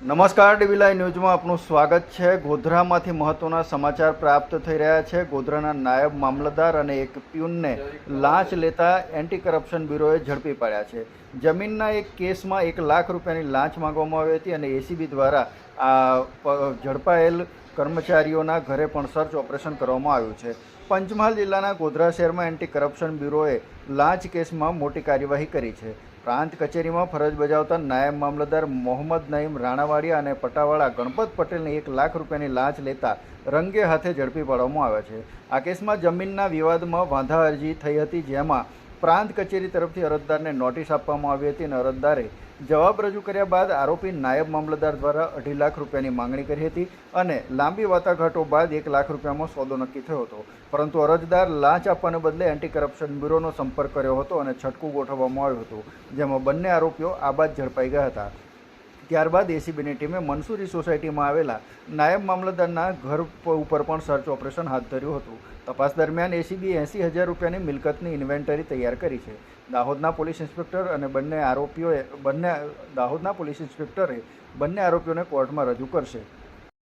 નમસ્કાર ડીવીલાઈ ન્યૂઝમાં આપનું સ્વાગત છે. ગોધરામાંથી મહત્વના સમાચાર પ્રાપ્ત થઈ રહ્યા છે. ગોધરાના નાયબ મામલતદાર અને એક પ્યુનને લાંચ લેતા એન્ટી કરપ્શન બ્યુરોએ ઝડપી પાડ્યા છે. જમીનના એક કેસમાં એક લાખ રૂપિયાની લાંચ માંગવામાં આવી હતી અને એસીબી દ્વારા આ ઝડપાયેલ કર્મચારીઓના ઘરે પણ સર્ચ ઓપરેશન કરવામાં આવ્યું છે. પંચમહાલ જિલ્લાના ગોધરા શહેરમાં એન્ટી કરપ્શન બ્યુરોએ લાંચ કેસમાં મોટી કાર્યવાહી કરી છે. પ્રાંત કચેરીમાં ફરજ બજાવતા નાયબ મામલતદાર મોહમ્મદ નઈમ રાણાવાડિયા અને પટાવાળા ગણપત પટેલને એક લાખ રૂપિયાની લાંચ લેતા રંગે હાથે ઝડપી પાડવામાં આવ્યા છે. આ કેસમાં જમીનના વિવાદમાં વાંધા અરજી થઈ હતી, જેમાં પ્રાંત કચેરી તરફથી અરજદારને નોટિસ આપવામાં આવી હતી અને અરજદારે જવાબ રજૂ કર્યા બાદ આરોપી નાયબ મામલતદાર દ્વારા અઢી લાખ રૂપિયાની માંગણી કરી હતી અને લાંબી વાટાઘાટો બાદ એક લાખ રૂપિયામાં સોદો નક્કી થયો હતો. પરંતુ અરજદાર લાંચ આપવાને બદલે એન્ટી કરપ્શન બ્યુરોનો સંપર્ક કર્યો હતો અને છટકું ગોઠવવામાં આવ્યું હતું, જેમાં બંને આરોપીઓ આ બાદ ઝડપાઈ ગયા હતા. ત્યારબાદ એસીબીની ટીમે મનસુરી સોસાયટીમાં આવેલા નાયબ મામલતદારના ઘર ઉપર પણ સર્ચ ઓપરેશન હાથ ધર્યું હતું. તપાસ દરમિયાન એસીબી એંસી હજાર રૂપિયાની મિલકતની ઇન્વેન્ટરી તૈયાર કરી છે. દાહોદના પોલીસ ઇન્સ્પેક્ટર અને બંને આરોપીઓએ, બંને દાહોદના પોલીસ ઇન્સ્પેક્ટરે બંને આરોપીઓને કોર્ટમાં રજૂ કરશે.